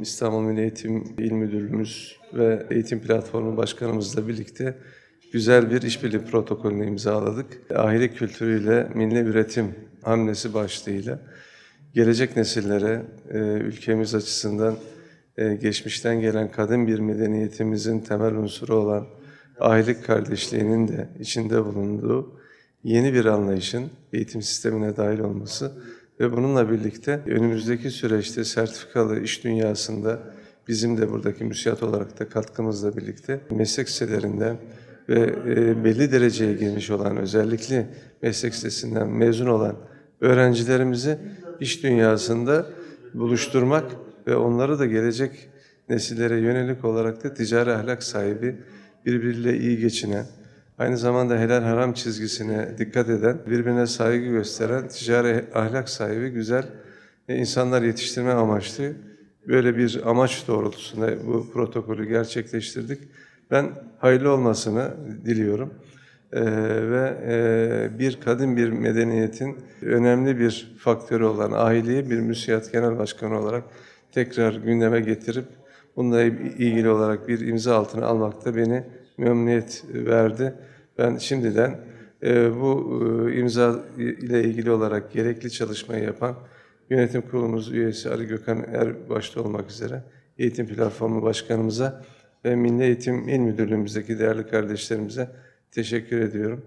İstanbul Milli Eğitim İl Müdürlüğümüz ve Eğitim Platformu Başkanımızla birlikte güzel bir işbirliği protokolünü imzaladık. Ahilik kültürüyle milli üretim hamlesi başlığıyla gelecek nesillere e, ülkemiz açısından e, geçmişten gelen kadın bir medeniyetimizin temel unsuru olan ahilik kardeşliğinin de içinde bulunduğu yeni bir anlayışın eğitim sistemine dahil olması ve bununla birlikte önümüzdeki süreçte sertifikalı iş dünyasında bizim de buradaki müsiyat olarak da katkımızla birlikte meslek sitelerinden ve e, belli dereceye gelmiş olan özellikle meslek sitesinden mezun olan öğrencilerimizi iş dünyasında buluşturmak ve onları da gelecek nesillere yönelik olarak da ticari ahlak sahibi, birbiriyle iyi geçinen, aynı zamanda helal haram çizgisine dikkat eden, birbirine saygı gösteren, ticari ahlak sahibi güzel insanlar yetiştirme amaçlı böyle bir amaç doğrultusunda bu protokolü gerçekleştirdik. Ben hayırlı olmasını diliyorum. Ee, ve e, bir kadın bir medeniyetin önemli bir faktörü olan aileye bir müsiyat genel başkanı olarak tekrar gündeme getirip bununla ilgili olarak bir imza altına almakta beni memnuniyet verdi. Ben şimdiden e, bu e, imza ile ilgili olarak gerekli çalışmayı yapan yönetim kurulumuz üyesi Ali Gökhan Er başta olmak üzere eğitim platformu başkanımıza ve Milli Eğitim İl Müdürlüğümüzdeki değerli kardeşlerimize teşekkür ediyorum.